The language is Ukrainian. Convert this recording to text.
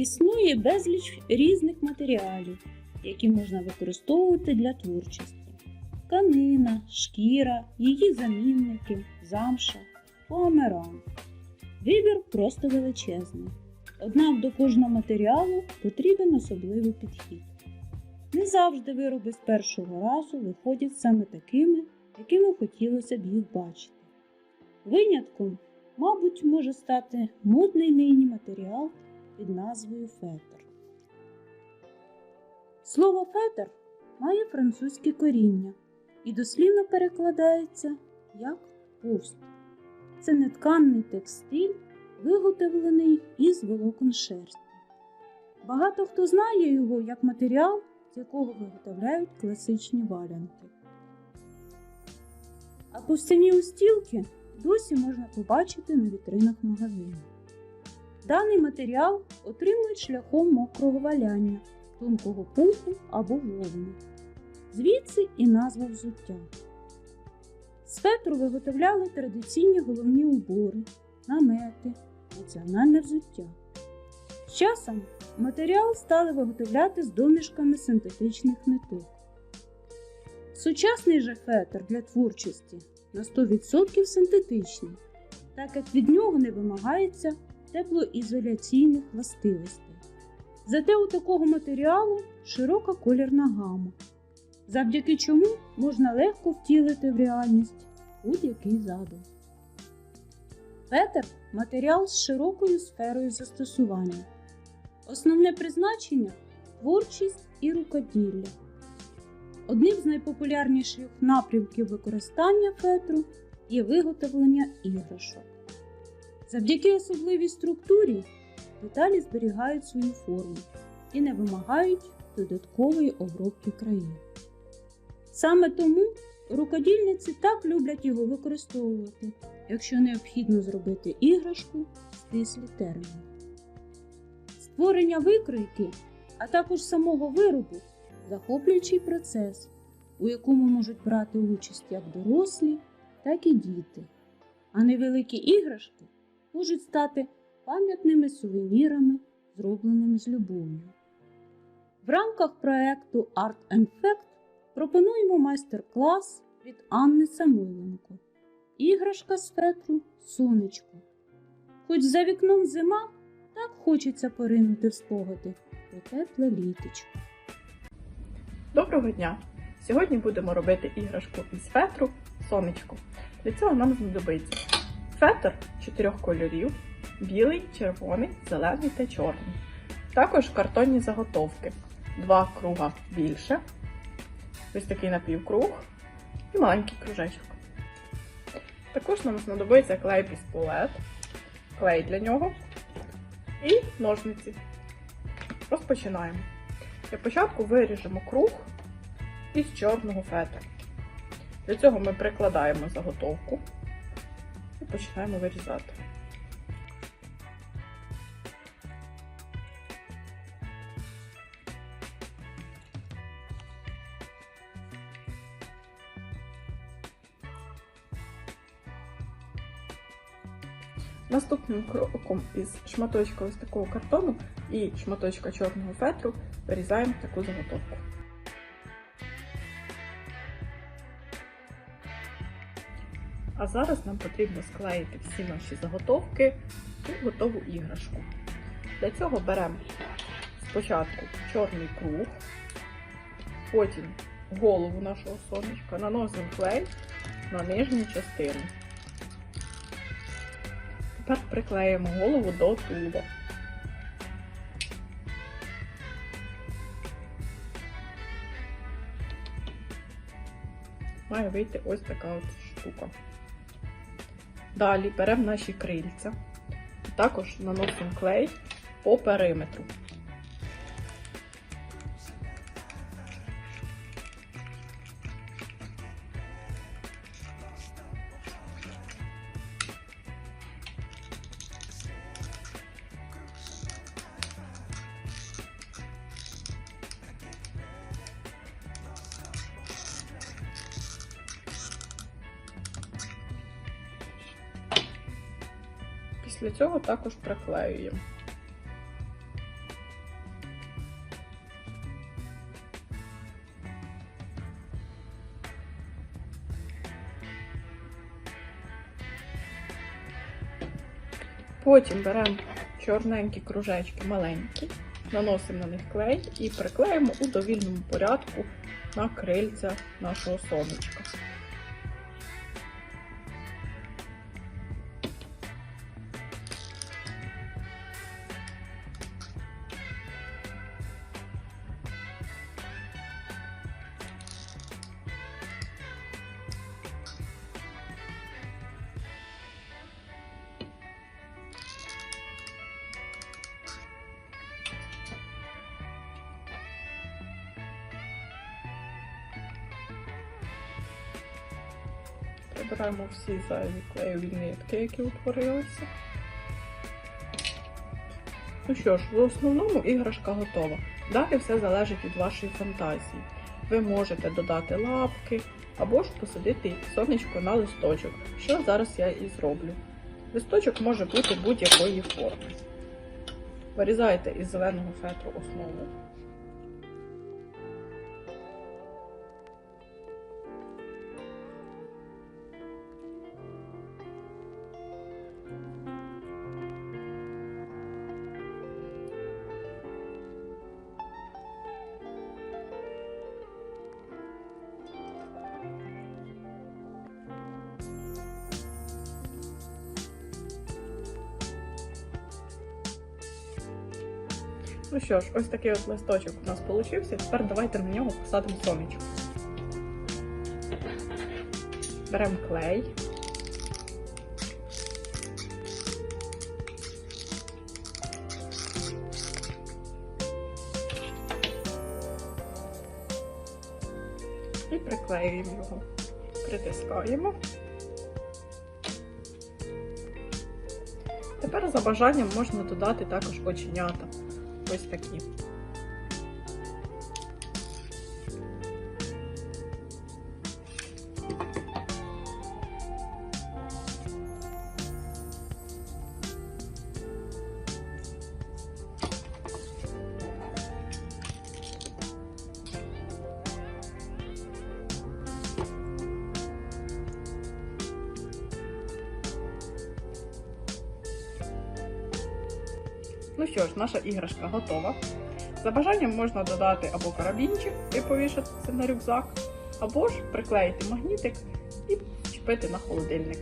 Існує безліч різних матеріалів, які можна використовувати для творчості. Тканина, шкіра, її замінники, замша, фоамеран. Вибір просто величезний. Однак до кожного матеріалу потрібен особливий підхід. Не завжди вироби з першого разу виходять саме такими, якими хотілося б їх бачити. Винятком, мабуть, може стати модний нині матеріал під назвою фетр. Слово фетр має французьке коріння і дослівно перекладається як повсть. Це нетканний текстиль, виготовлений із волокон шерсті. Багато хто знає його як матеріал, з якого виготовляють класичні валянки. А повстяні устілки досі можна побачити на вітринах магазинів. Даний матеріал отримують шляхом мокрого валяння, тонкого пуху або вовни. Звідси і назва взуття. З фетру виготовляли традиційні головні убори, намети, національне взуття. З часом матеріал стали виготовляти з домішками синтетичних ниток. Сучасний же фетр для творчості на 100% синтетичний, так як від нього не вимагається теплоізоляційних властивостей. Зате у такого матеріалу широка колірна гама, завдяки чому можна легко втілити в реальність будь-який задум. Фетр матеріал з широкою сферою застосування. Основне призначення творчість і рукоділля. Одним з найпопулярніших напрямків використання фетру є виготовлення іграшок. Завдяки особливій структурі деталі зберігають свою форму і не вимагають додаткової обробки країн. Саме тому рукодільниці так люблять його використовувати, якщо необхідно зробити іграшку стислі терміни. Створення викройки, а також самого виробу захоплюючий процес, у якому можуть брати участь як дорослі, так і діти. А невеликі іграшки можуть стати пам'ятними сувенірами, зробленими з любов'ю. В рамках проекту Art and Fact пропонуємо майстер-клас від Анни Самойленко. Іграшка з фетру сонечко. Хоч за вікном зима, так хочеться поринути в спогади про тепле літочко. Доброго дня! Сьогодні будемо робити іграшку із фетру сонечко. Для цього нам знадобиться фетр чотирьох кольорів: білий, червоний, зелений та чорний. Також картонні заготовки. Два круга більше, ось такий напівкруг і маленький кружечок. Також нам знадобиться клей пістолет, клей для нього і ножниці. Розпочинаємо. Для початку виріжемо круг із чорного фетра. Для цього ми прикладаємо заготовку і починаємо вирізати. Наступним кроком із шматочка ось такого картону і шматочка чорного фетру вирізаємо таку заготовку. А зараз нам потрібно склеїти всі наші заготовки у готову іграшку. Для цього беремо спочатку чорний круг, потім голову нашого сонечка, наносимо клей на нижню частину. Тепер приклеїмо голову до тулуба. Має вийти ось така от штука. Далі беремо наші крильця, також наносимо клей по периметру. Після цього також приклеюємо. Потім беремо чорненькі кружечки маленькі, наносимо на них клей і приклеїмо у довільному порядку на крильця нашого сонечка. Прибираємо всі зайві клеєві нитки, які утворилися. Ну що ж, в основному іграшка готова. Далі все залежить від вашої фантазії. Ви можете додати лапки або ж посадити сонечко на листочок, що зараз я і зроблю. Листочок може бути будь-якої форми. Вирізаєте із зеленого фетру основу. Ну що ж, ось такий от листочок у нас получився. Тепер давайте на нього посадимо сонечко. Беремо клей. І приклеюємо його. Притискаємо. Тепер за бажанням можна додати також оченята. Ось такі. Ну що ж, наша іграшка готова. За бажанням можна додати або карабінчик і повішати це на рюкзак, або ж приклеїти магнітик і чіпити на холодильник.